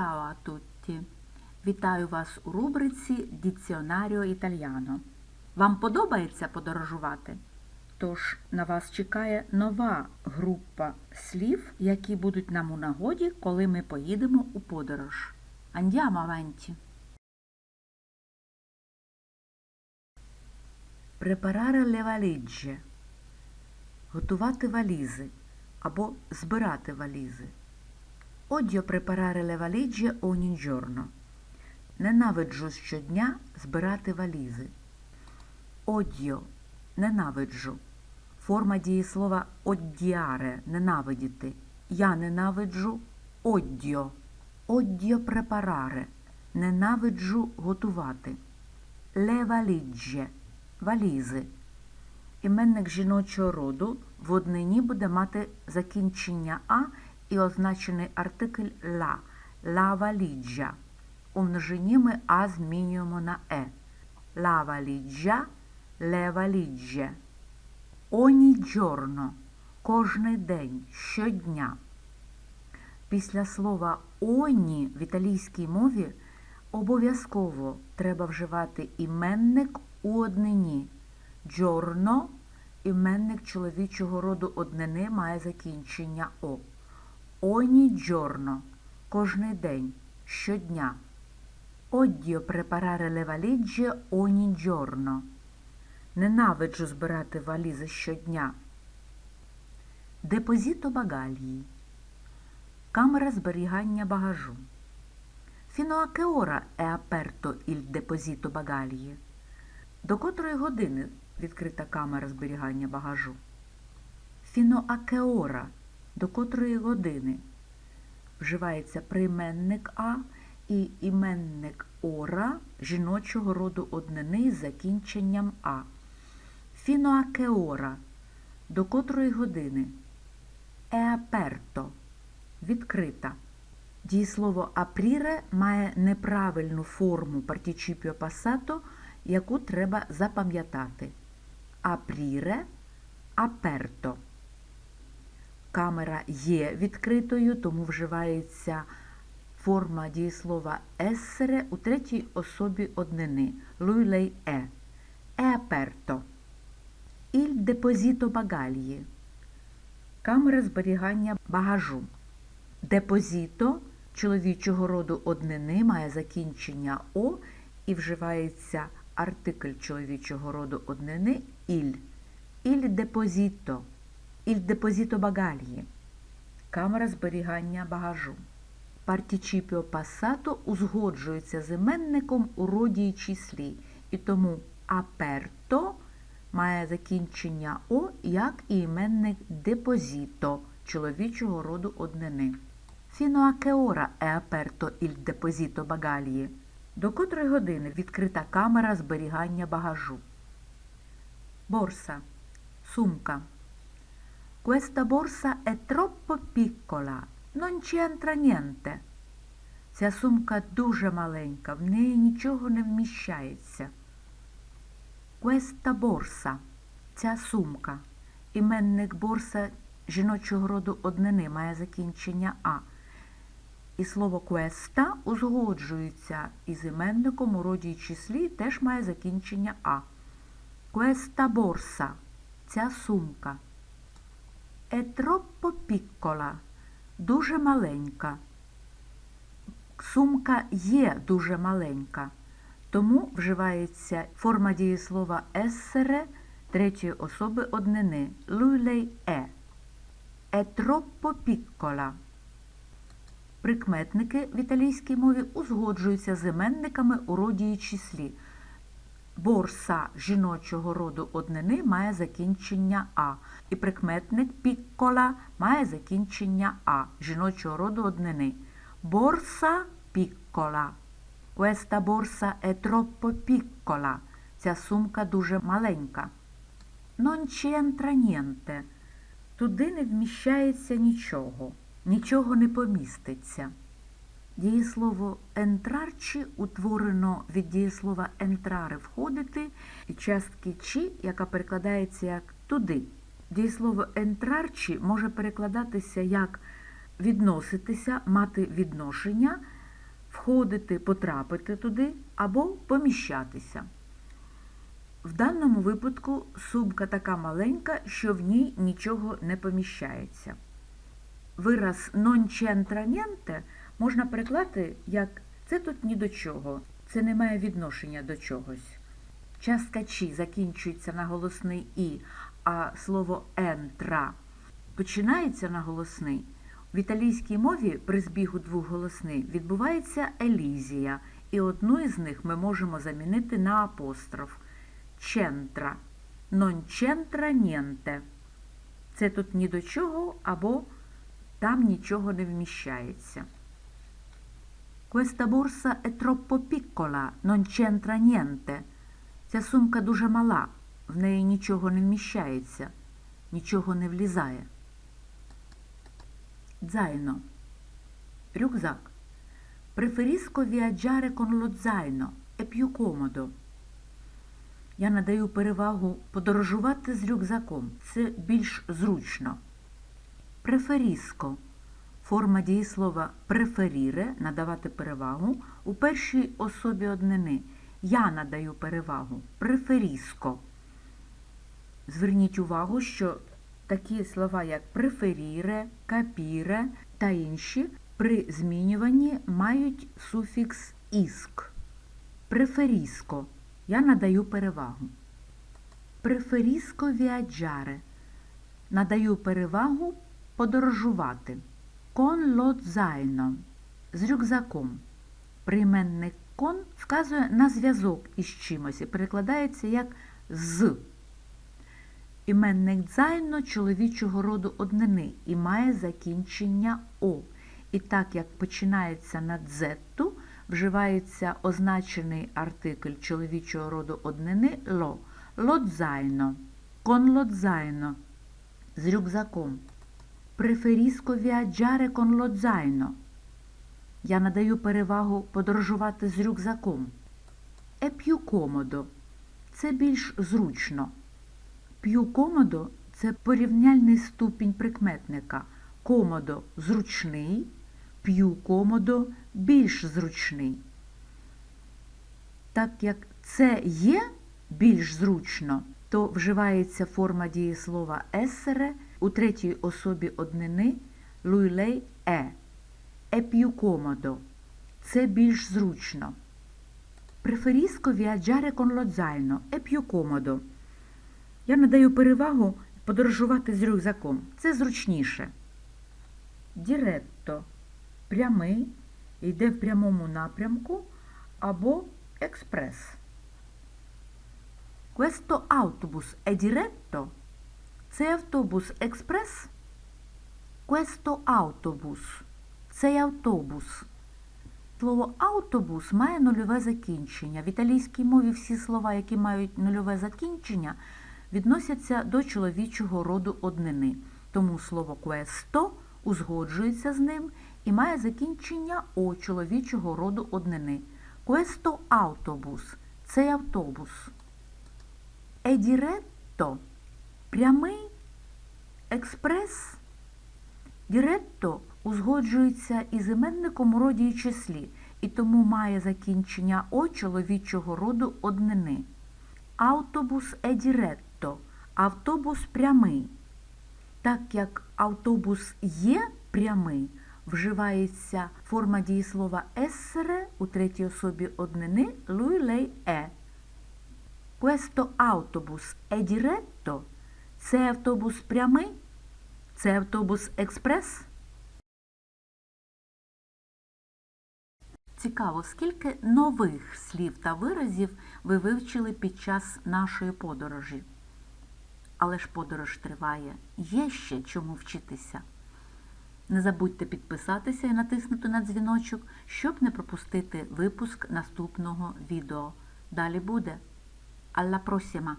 A tutti! Вітаю вас у рубриці Діціонаріо Італіано. Вам подобається подорожувати? Тож на вас чекає нова група слів, які будуть нам у нагоді, коли ми поїдемо у подорож. Andiamo avanti! Preparare le valigie. Готувати валізи або збирати валізи. Odio preparare le valigie ogni giorno. Ненавиджу щодня збирати валізи. Odio – ненавиджу. Форма дієслова odiare – ненавидіти. Я ненавиджу odio. Odio preparare – ненавиджу готувати. Le valigie – валізи. Іменник жіночого роду в однині буде мати закінчення А і означений артикль ла ла валіджа. У множині ми А змінюємо на Е. Ла валіджа, ле валідже. Оні джорно кожний день, щодня. Після слова оні в італійській мові обов'язково треба вживати іменник у однині. Джорно іменник чоловічого роду однини має закінчення О. Оні джорно кожний день, щодня. Odio preparare le valigie ogni giorno. Ненавиджу збирати валізи щодня. Депозіто багальї. Камера зберігання багажу. Fino a che ora è aperto il deposito bagagli? До котрої години відкрита камера зберігання багажу? Fino a che ora? До котрої години? Вживається прийменник А і іменник ора жіночого роду однини з закінченням А. Ora? До котрої години? Aperto. Відкрита. Дієслово aprire має неправильну форму партічіпіо passato, яку треба запам'ятати. Aprire – aperto. Камера є відкритою, тому вживається форма дієслова essere у третій особі однини. Lei è. È aperto. Il deposito bagagli. Камера зберігання багажу. Депозіто чоловічого роду однини має закінчення О і вживається артикль чоловічого роду однини «il». «Il deposito». «Il deposito bagagli». Камера зберігання багажу. Партічіпіо пасато узгоджується з іменником у роді числі, і тому аперто має закінчення О, як і іменник депозіто чоловічого роду однини. Ora è aperto il deposito bagagli? До котрої години відкрита камера зберігання багажу. Борса. Сумка. Questa borsa è troppo piccola. Non ci entra niente. Ця сумка дуже маленька, в неї нічого не вміщається. Questa borsa – ця сумка. Іменник борса жіночого роду однини має закінчення А. І слово questa узгоджується із іменником у роді й числі теж має закінчення А. Questa borsa – ця сумка. È troppo piccola – дуже маленька. Сумка є дуже маленька, тому вживається форма дієслова essere третьої особи однини lui lei è. Troppo piccola. Прикметники в італійській мові узгоджуються з іменниками у роді і числі. Борса жіночого роду однини має закінчення А, і прикметник піккола має закінчення А жіночого роду однини. Борса піккола. Questa borsa è troppo piccola. Ця сумка дуже маленька. Non c'entra niente. Туди не вміщається нічого, нічого не поміститься. Дієслово ентрарчі утворено від дієслова ентрари входити і частки чі, яка перекладається як туди. Дієслово ентрарчі може перекладатися як відноситися, мати відношення входити, потрапити туди або поміщатися. В даному випадку сумка така маленька, що в ній нічого не поміщається. Вираз non c'entra niente можна переклати як це тут ні до чого, це не має відношення до чогось. Частка «чи» закінчується на голосний і, а слово «entra» починається на голосний. В італійській мові при збігу двох голосних відбувається елізія, і одну із них ми можемо замінити на апостроф «c'entra». «Non c'entra niente». Це тут ні до чого або там нічого не вміщається. Questa borsa è troppo piccola, non c'entra niente. Ця сумка дуже мала, в неї нічого не вміщається, нічого не влізає. Zaino. Рюкзак. Preferisco viaggiare con lo zaino, è più comodo. Я надаю перевагу подорожувати з рюкзаком. Це більш зручно. Преферіско. Форма дієслова преферіре надавати перевагу у першій особі однини. Я надаю перевагу. Преферіско. Зверніть увагу, що такі слова, як преферіре, капіре та інші при змінюванні мають суфікс іск. Преферіско. Я надаю перевагу. Преферіско віаджаре. Надаю перевагу подорожувати. Кон ло дзайно. З рюкзаком. Прийменник кон вказує на зв'язок із чимось і перекладається як з. Іменник дзайно чоловічого роду однини і має закінчення О. І так як починається на дзетту, вживається означений артикль чоловічого роду однини ло. Лодзайно. Кон лодзайно. З рюкзаком. Преферіско віаджаре кон лодзайно. Я надаю перевагу подорожувати з рюкзаком. Е п'ю комодо. Це більш зручно. П'ю комодо це порівняльний ступінь прикметника. Комодо зручний, п'ю комодо більш зручний. Так як це є більш зручно, то вживається форма дієслова есере у третій особі однини луйлей е. Е п'ю комодо. Це більш зручно. Преферіско. È più comodo. Я надаю перевагу подорожувати з рюкзаком. Це зручніше. Діретто прямий, йде в прямому напрямку або експрес. Questo autobus è diretto? Цей автобус експрес? Questo autobus. Цей автобус. Слово автобус має нульове закінчення. В італійській мові всі слова, які мають нульове закінчення, відносяться до чоловічого роду однини. Тому слово questo узгоджується з ним і має закінчення о чоловічого роду однини. Questo autobus – цей автобус. Diretto – прямий, експрес. Діретто узгоджується із іменником у роді і числі, і тому має закінчення о чоловічого роду однини. Автобус е діретто – автобус прямий. Так як автобус є прямий, вживається форма дієслова ессере у третій особі однини lei, е. Questo autobus è diretto? Це автобус прямий? Це автобус експрес? Цікаво, скільки нових слів та виразів ви вивчили під час нашої подорожі. Але ж подорож триває, є ще чому вчитися. Не забудьте підписатися і натиснути на дзвіночок, щоб не пропустити випуск наступного відео. Далі буде. Alla prossima!